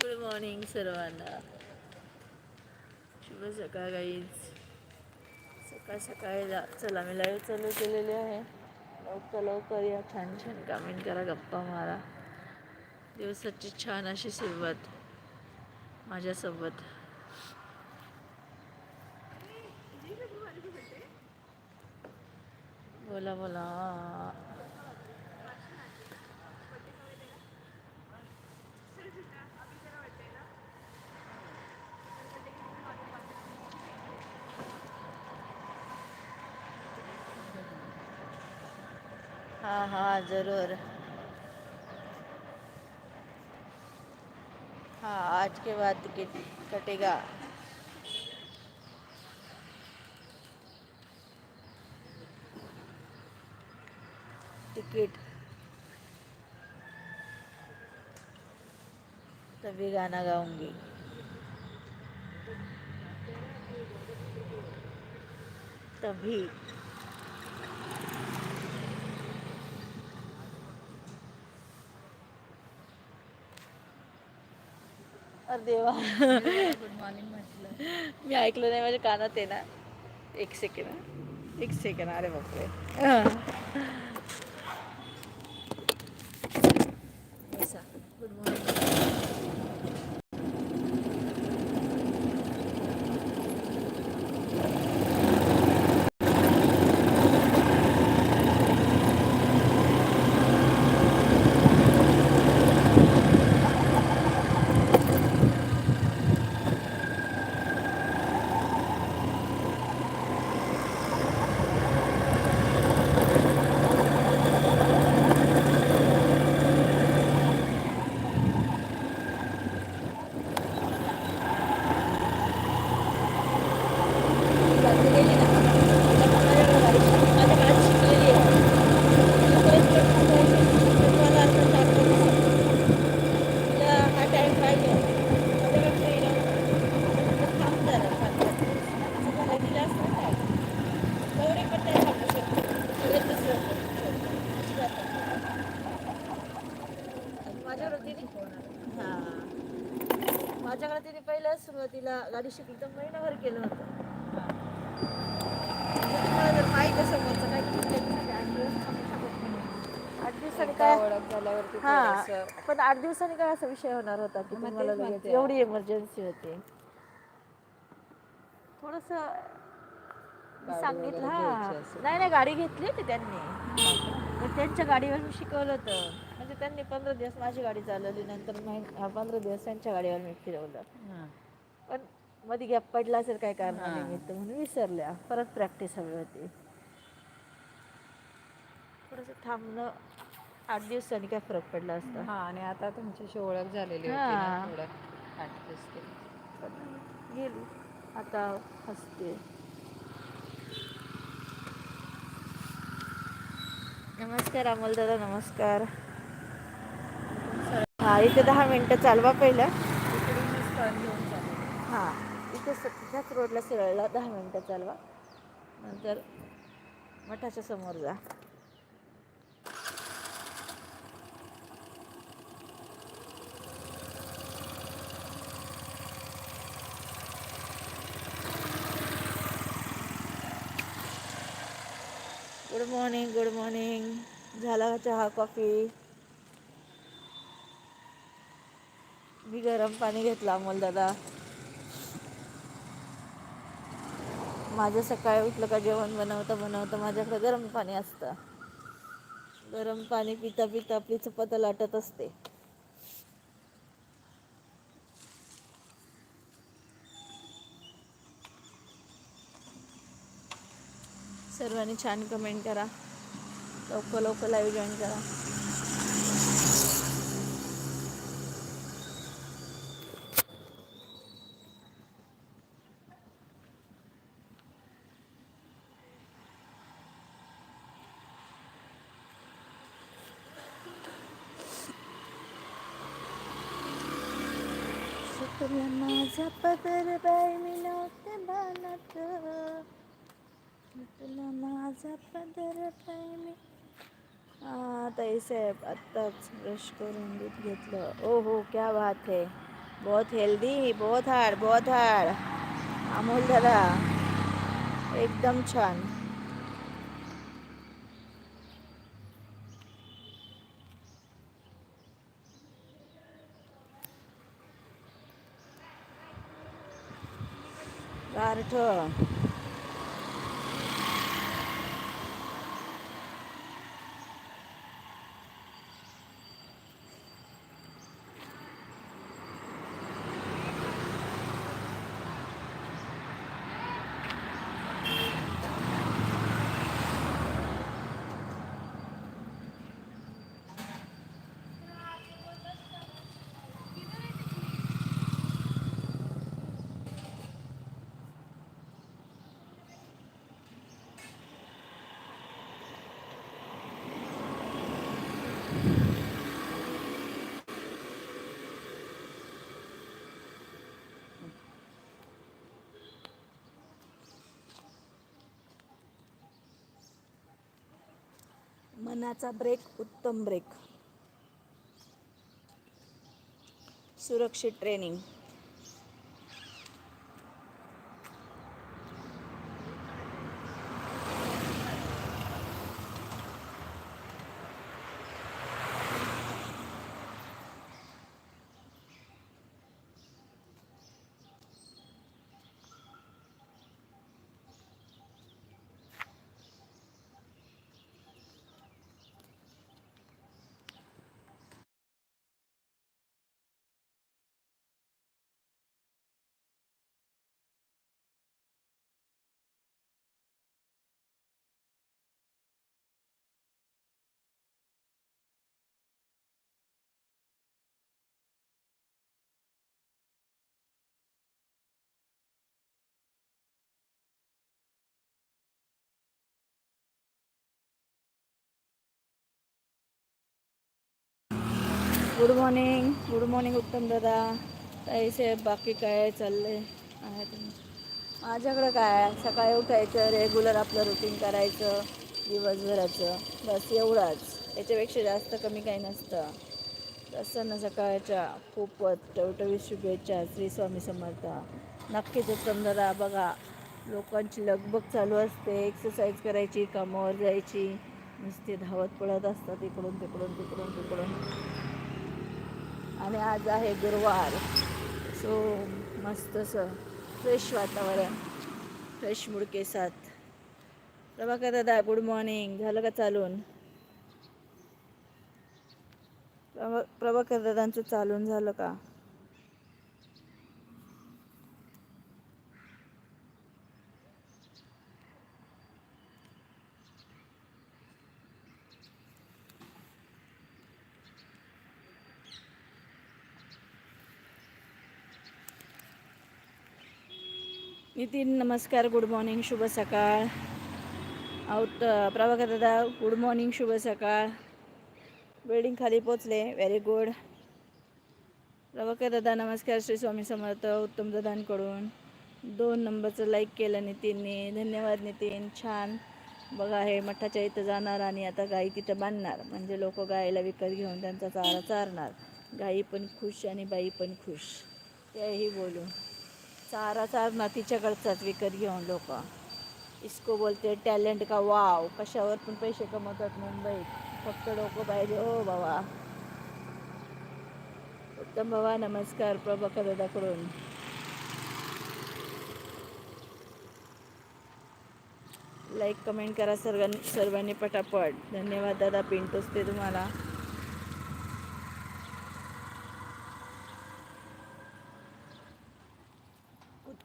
Good morning सर्वांना शुभ सकाळ गाईज सकाळ सकाळी चला मी लाईव्ह चालू केलेली आहे. लवकर लवकर या. छान छान कामेंट करा गप्पा मारा. दिवसाची छान अशी सुरुवात माझ्यासोबत. बोला बोला. हाँ हाँ ज़रूर। हाँ आज के बाद टिकट कटेगा। टिकट। तभी गाना गाऊँगी। तभी। अरे देवा. गुड मॉर्निंग म्हटलं. मी ऐकलं नाही माझ्या कानात आहे ना. एक सेकंड एक सेकंड अरे बापरे. गुड मॉर्निंग माझ्याकडे तिने हां माझ्याकडे तिने पहिल्या शिकली तर महिनाभर केलं होतं. जर समोरचं काय आठ दिवसांनी काय ओळख झाल्यावरती हा थोडंसं पण आठ दिवसांनी काय असा विषय होणार होता की मग तेच तुम्हाला लगेच म्हणते. एवढी इमर्जन्सी होती. थोडस गाडी सांगितलं वगैरे हा. घ्यायची असेल. नाही नाही गाडी घेतली होती त्यांनी. त्यांच्या गाडीवर मी शिकवलं होतं. म्हणजे त्यांनी पंधरा दिवस माझी गाडी चालवली नंतर हा, पंधरा दिवस त्यांच्या गाडीवर मी फिरवलं. हां. पण मध्ये गॅप पडला असेल काय कारण हा. निमित्त म्हणून विसरल्या. परत प्रॅक्टिस हवी होती. थोडंसं थांबणं आठ दिवसांनी काय फरक पडला असता. हा आणि आता तुमच्याशी ओळख झालेली होती ना हां. थोडं ऍडजस्ट केली. पण गेली. आता हसते. नमस्कार अमोल दादा नमस्कार. हा इथे दहा मिनटं चालवा पहिलं. इकडूनच turn घेऊन चालू. हां. इथे स ह्याच रोडला सरळला दहा मिनटं चालवा. नंतर मठाच्या समोर जा. गुड मॉर्निंग गुड मॉर्निंग झाला का चहा कॉफी? मी गरम पाणी घेतलं अमोल दादा. माझं सकाळी उठलं का जेवण बनवता बनवता माझ्याकडे गरम पाणी असतं. गरम पाणी पिता पिता आपली चपात लाटत असते. सर्वांनी छान कमेंट करा. लवकर लवकर लाईव्ह जॉईन करा. तुला माझा पदर बाय मी नव्हते बनत तुला माझा पदर बाय मी हा ताई साहेब आत्ताच ब्रश करून दूध घेतलं. ओ हो क्या बात है. बहुत हेल्दी बहुत हाड बहुत हाड अमोल दादा एकदम छान. गारठ मनाचा ब्रेक उत्तम ब्रेक. सुरक्षित training. Good morning good morning उत्तम दादा. ताई साहेब बाकी काय चाललंय. आहे माझ्याकडं काय सकाळी उठायचं रेग्युलर आपलं रुटीन करायचं दिवसभराचं. बस एवढंच. याच्यापेक्षा जास्त कमी काही नसतं. तसं ना सकाळच्या खूपच टवटवीत शुभेच्छा श्री स्वामी समर्थ. नक्कीच उत्तम दादा बघा लोकांची लगबग चालू असते. एक्सरसाइज करायची कामावर जायची. नुसते धावत पळत असतात इकडून तिकडून तिकडून तिकडून. आणि आज आहे गुरुवार. सो मस्त असं फ्रेश वातावरण फ्रेश मूड के साथ प्रभाकर दादा गुड मॉर्निंग झालं का चालून? प्रभा प्रभाकर दादांचं चालून झालं का? नितीन नमस्कार गुड मॉर्निंग शुभ सकाळ. आउट प्रभाकर दादा गुड मॉर्निंग शुभ सकाळ. बिल्डिंग खाली पोचले व्हेरी गुड प्रभाकर दादा नमस्कार श्री स्वामी समर्थ उत्तम दादांकडून. दोन नंबरचं लाईक केलं नितीनने. धन्यवाद नितीन छान. बघा हे मठाच्या इथं जाणार आणि आता गाई तिथं बांधणार. म्हणजे लोक गायीला विकत घेऊन त्यांचा चारा चारणार. गाई पण खुश आणि बाई पण खुश. त्याही बोलू. सारा सारा तिच्याकडचाच विकत घेऊन लोक. इसको बोलते टॅलेंट का वाव कशावर पण पैसे कमवतात मुंबईत. फक्त डोकं पाहिजे. ओ बाबा. उत्तम बाबा नमस्कार प्रभाकर दादाकडून. लाईक कमेंट करा सर्वांनी सर्वांनी पटापट. धन्यवाद दादा पिंटोच ते तुम्हाला.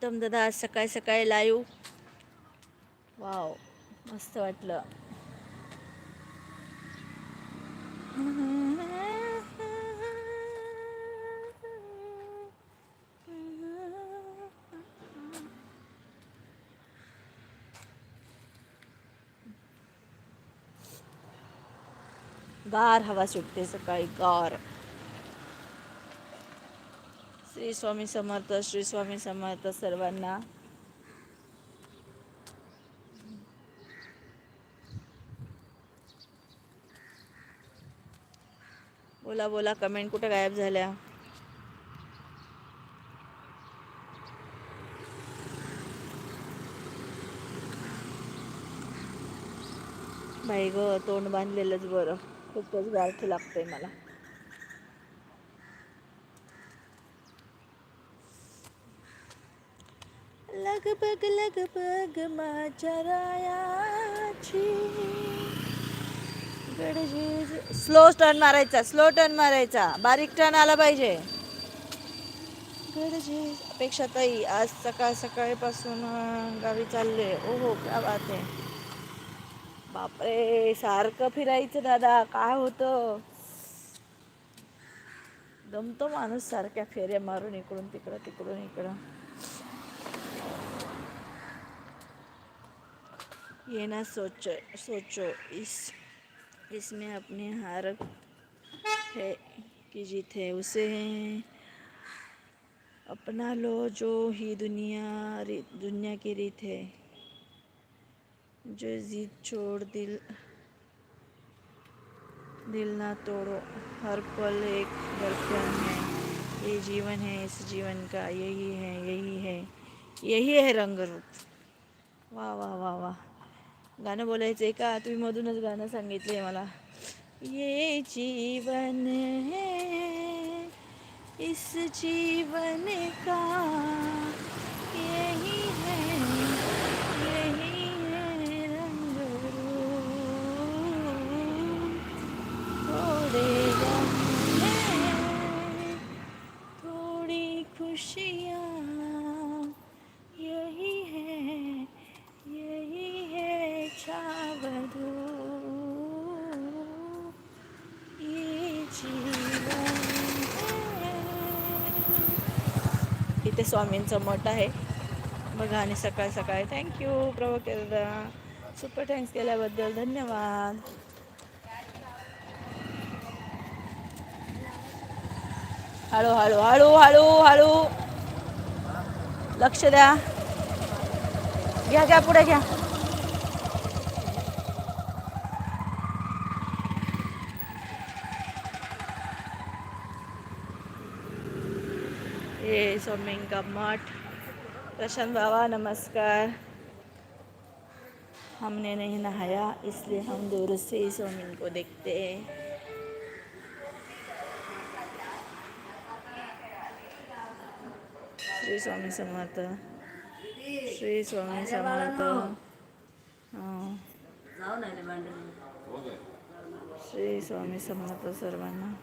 उत्तम दादा आज सकाळी सकाळी लाईव्ह वाव मस्त वाटलं. गार हवा सुटते सकाळी गार. श्री स्वामी समर्थ श्री स्वामी समर्थ सर्वांना. बोला बोला कमेंट कुठे गायब झाल्या? बाई ग तोंड बांधलेलंच बरं. खूपच गारठ लागतंय मला. लगबग लगबग माझ्या रायाची. स्लो टर्न मारायचा स्लो टर्न मारायचा. बारीक टर्न आला पाहिजे. गडजीज अपेक्षा ताई आज सकाळ सकाळीपासून गावी चालले. ओहो काय बात आहे बापरे सारखं फिरायचं दादा काय होतं? दमतो माणूस सारख्या फेऱ्या मारून इकडून तिकडं तिकडून इकडं. ये ना सोचो सोचो, इस, इसमें अपने हार है कि जीत है। उसे अपना लो जो ही दुनिया दुनिया की रीत है। जो जीत छोड़ दिल दिल ना तोड़ो, हर पल एक दर्पण है। ये जीवन है, इस जीवन का, यही है यही है यही है रंग रूप। वाह वाह वाह वा गाणं बोलायचं आहे का? तुम्ही मधूनच गाणं सांगितले मला. ये जीवन है इस जीवन का यही है यही है रंगरूप। थोड़े ये जीवन. इथे स्वामींचं मठ आहे. बघा आणि सकाळ सकाळी. थँक्यू प्रभकेदा. सुपर थँक्स केल्याबद्दल धन्यवाद. हळू हळू हळू हळू हळू. लक्ष द्या. घ्या घ्या पुढे घ्या. ये स्वामीं का मठ। प्रशांत बाबा, नमस्कार। हमने नहीं नहाया, इसलिए हम दूर से ही स्वामीन को देखते हैं। श्री स्वामी समर्थ, श्री स्वामी समर्थ। हाँ। श्री स्वामी समर्थ सर्वांना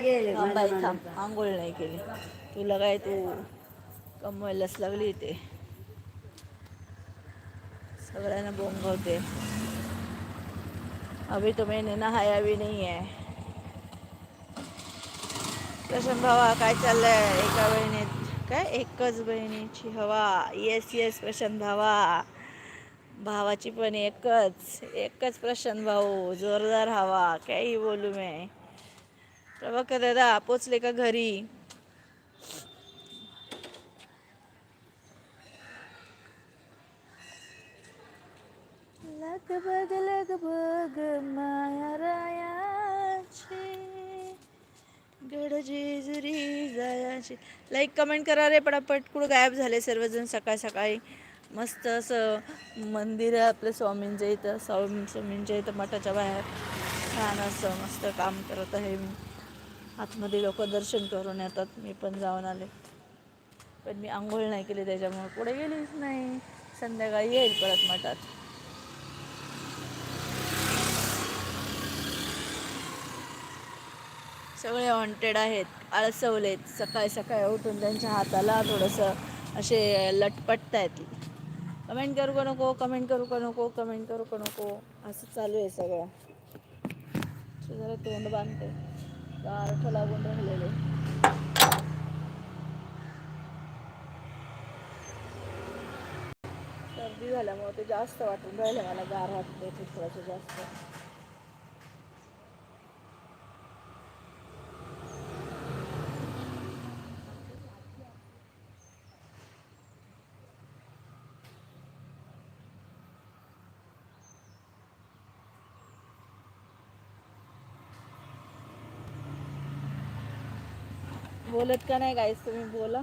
गेले बाई थांब आंघोळ नाही केली. तुला काय तू कमवायलाच लागली ते सगळ्यांना बोंगवते अभी तो मैंने नहाया भी नहीं है प्रशांत भावा काय चाललंय एका बहिणीत काय एकच बहिणीची हवा येस येस प्रशांत भावा भावाची पण एकच एकच प्रशांत भाऊ जोरदार हवा काही बोलू मी. प्रभाकर दादा पोचले का घरी? लगभग लगभग माया रायाची. गडजेजुरी जायाचे. लाईक कमेंट करा रे पटापट. कुठं गायब झाले सर्वजण सकाळ सकाळी? मस्त असं मंदिर आहे आपल्या स्वामींच्या इथं स्वामी स्वामींच्या इथं मठाच्या बाहेर. छान असं मस्त काम करत आहे मी. आतमध्ये लोक दर्शन करून येतात. मी पण जाऊन आले. पण मी आंघोळ नाही केली त्याच्यामुळे. पुढे गेलीच नाही. संध्याकाळी येईल परत मठात. सगळे वॉन्टेड आहेत. आळसवलेत. सकाळी सकाळी उठून त्यांच्या हाताला थोडंसं असे लटपटत आहेत कमेंट करू का नको कमेंट करू का नको कमेंट करू का नको? असं चालू आहे सगळं. जरा तोंड बांधते. गारठ लागून राहिलेले. सर्दी झाल्यामुळे ते जास्त वाटून राहिलं मला गार वाटते थोडंसं जास्त. बोलत का नाही गाईस तुम्ही बोला.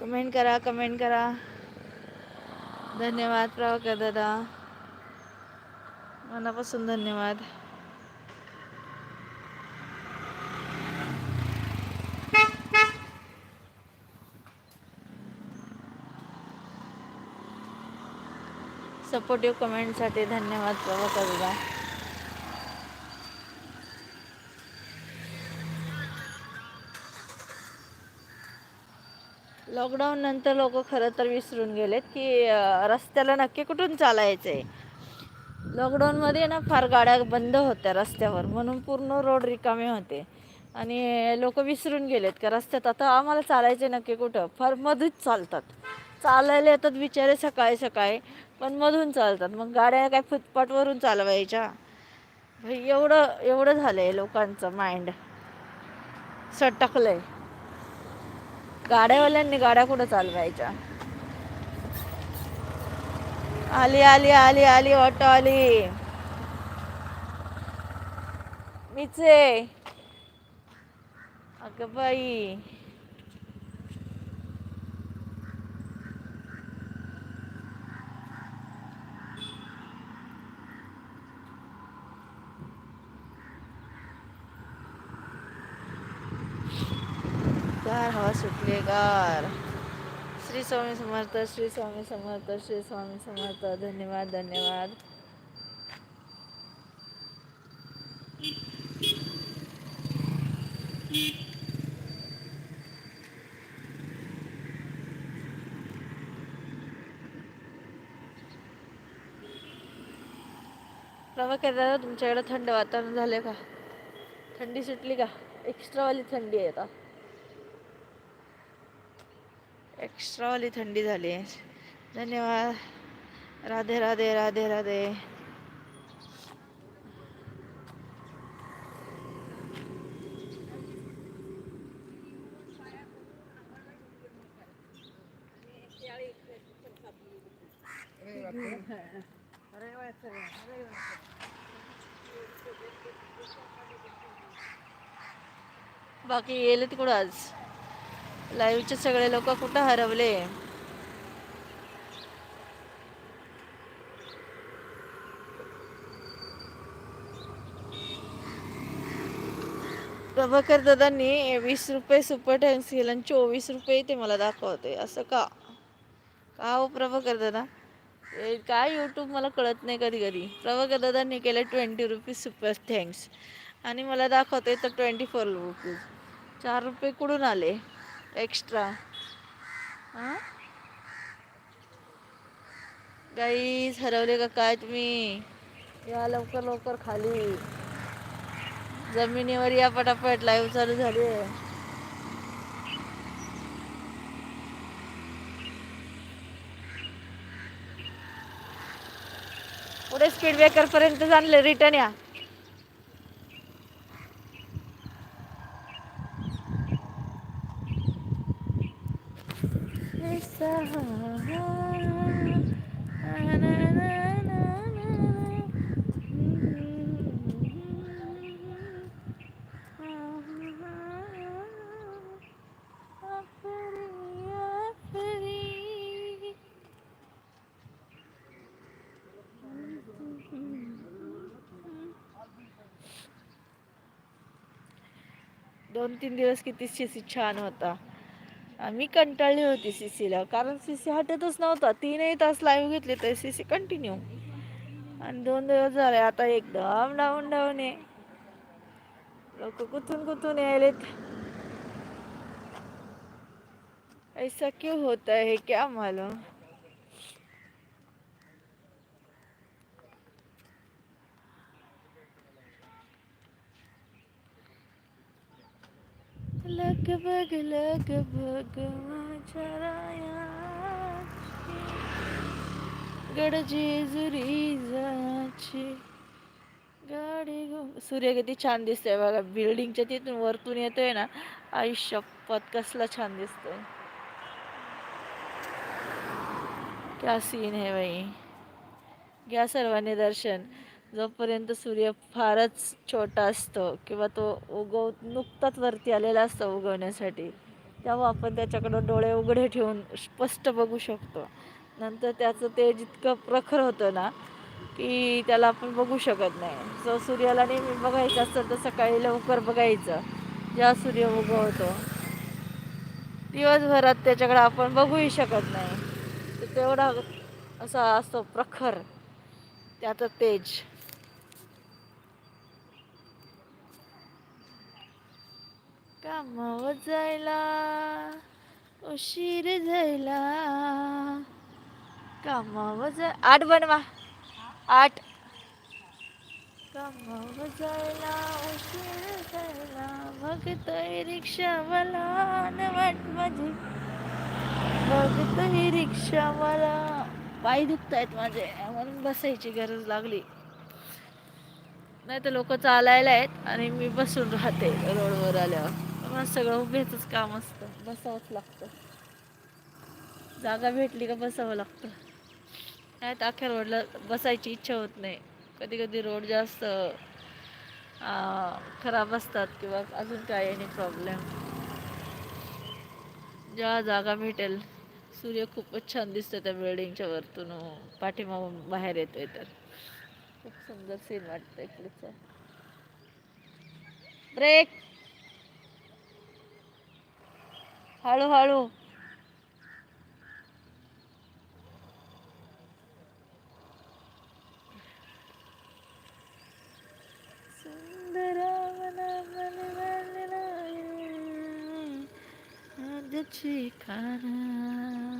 कमेंट करा कमेंट करा. धन्यवाद, प्रभाकर दादा. मनापासून धन्यवाद. सपोर्टिव्ह कमेंटसाठी धन्यवाद प्रभा दादा लॉकडाऊन नंतर लोक खरं तर विसरून गेलेत की रस्त्याला नक्की कुठून चालायचं आहे लॉकडाऊनमध्ये ना फार गाड्या बंद होत्या रस्त्यावर म्हणून पूर्ण रोड रिकामे होते. आणि लोक विसरून गेलेत का रस्त्यात? आता आम्हाला चालायचे नक्की कुठं? फार मधूच चालतात. चालायला येतात बिचारे सकाळी सकाळी. पण मधून चालतात. मग गाड्या काय फुटपाटवरून चालवायच्या. भाई एवढं एवढं झालं आहे लोकांचं माइंड सटकलंय. गाड्यावाल्यांनी गाड्या कुठं चालवायच्या? आली आली आली आली ऑटो आली. मीच आहे. अगं बाई. गार हवा सुटली गार श्री स्वामी समर्थ श्री स्वामी समर्थ श्री स्वामी समर्थ. धन्यवाद धन्यवाद. प्रभाकर दादा तुमच्याकडे थंड वातावरण झालं का? थंडी सुटली का? एक्स्ट्रावाली थंडी आहे आता. एक्स्ट्रावाली थंडी झाली आहे. धन्यवाद. राधे राधे राधे राधे. बाकी येईल तिकडं आज. लाईव्हचे सगळे लोक कुठं हरवले? प्रभाकर दादांनी वीस रुपये सुपर टँक्स केलं आणि चोवीस रुपये ते मला दाखवते. असं का? का हो प्रभाकर दादा? काय यूट्यूब मला कळत नाही कधी कधी प्रभाकर दादांनी केलं ट्वेंटी रुपीज सुपर थँक्स आणि मला दाखवते तर ट्वेंटी फोर रुपीज चार रुपये कुठून आले? एक्स्ट्रा हां? गाईज हरवले का काय तुम्ही? या लवकर लवकर खाली. जमिनीवर या पटापट. लाईव्ह चालू झाली आहे. पुढे स्पीड ब्रेकर पर्यंत जाणले. रिटर्न या. दोन तीन दिवस किती शिसी छान होता. मी कंटाळली होती सी सीला कारण सी सी हटतच नव्हता. तीनही तास लाईव्ह घेतले तर सी सी कंटिन्यू आणि दोन दिवस झाले आता एकदम डाऊन डाऊन आहे. लोक कुठून कुठून यायलेत. ऐसा क्यों होता है क्या मालूम? बग लग बग माझ्या रायाची गडजेजुरी जाची गाडी गो- सूर्य किती छान दिसतोय बघा बिल्डिंगच्या तिथून वरतून येतोय ना आयुष्यपत कसला छान दिसतोय क्या सीन है भाई घ्या सर्वांनी दर्शन जोपर्यंत सूर्य फारच छोटा असतो किंवा तो उगव नुकताच वरती आलेला असतो उगवण्यासाठी तेव्हा आपण त्याच्याकडं डोळे उघडे ठेवून स्पष्ट बघू शकतो. नंतर त्याचं तेज इतकं प्रखर होतं ना की त्याला आपण बघू शकत नाही. जो सूर्याला नेहमी बघायचं असतं तर सकाळी लवकर बघायचं जेव्हा सूर्य उगवतो. दिवसभरात त्याच्याकडे आपण बघूही शकत नाही. तर तेवढा असा असतो प्रखर त्याचं तेज. कामावर जायला उशीर झाला कामावर जाय आठ बनवा. आठ. कामावर जायला उशीर झाला बघतोय रिक्षावाला वाट माझी. बघतोय रिक्षावाला. पाय दुखतायत माझे म्हणून बसायची गरज लागली. नाही तर लोक चालायला आहेत आणि मी बसून राहते रोडवर आल्यावर. मग सगळं उभेच काम असतं. बसावंच लागतं. जागा भेटली का बसावं लागतं. नाही तर अख्ख्या रोडला बसायची इच्छा होत नाही. कधी कधी रोड जास्त खराब असतात किंवा अजून काय आणि प्रॉब्लेम जेव्हा जागा भेटेल सूर्य खूपच छान दिसतो त्या बिल्डिंगच्या वरतून. पाठीमागून बाहेर येतोय तर. खूप सुंदर सीन वाटतं इकडचं. ब्रेक हळूहळू सुंदरावना खाना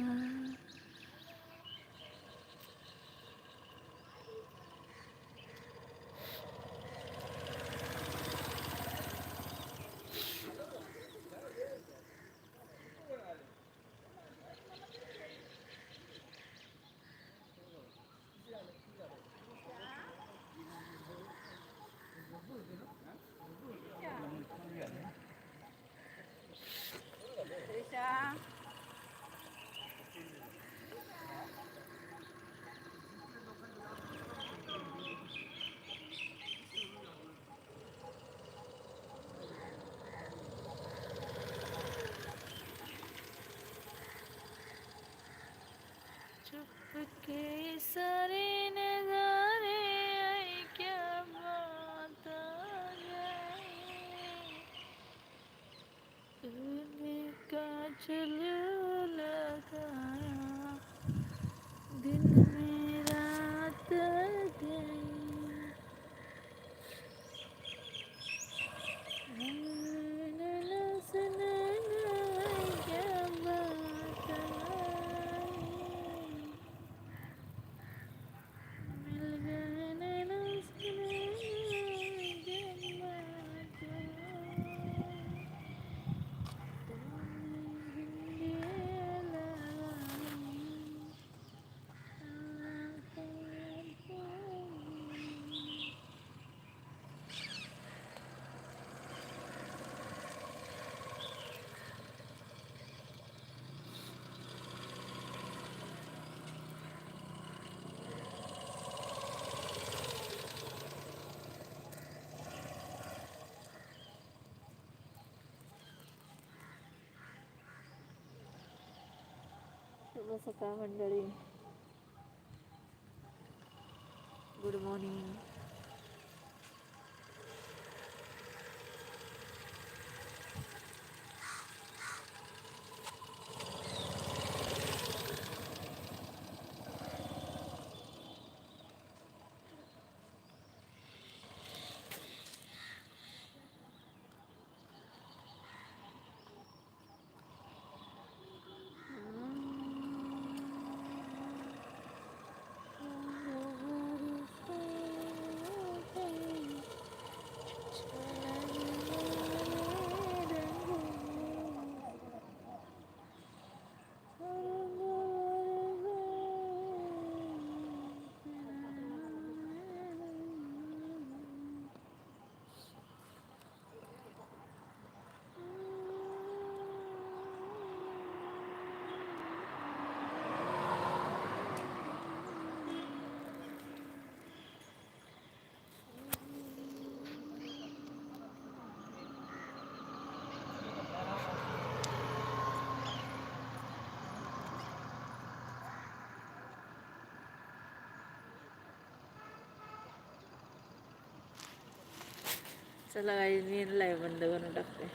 चुपके सारे नजारे आई क्या बात आ जाए तूने का चलो लगाया दिन में रात गई नैना सुनैना क्या बात आई मिल गए नैना सुनैना क्या बात आई शुभ सकाळ मंडळी. गुड मॉर्निंग चला काही मी लाईव्ह बंद करून टाकते.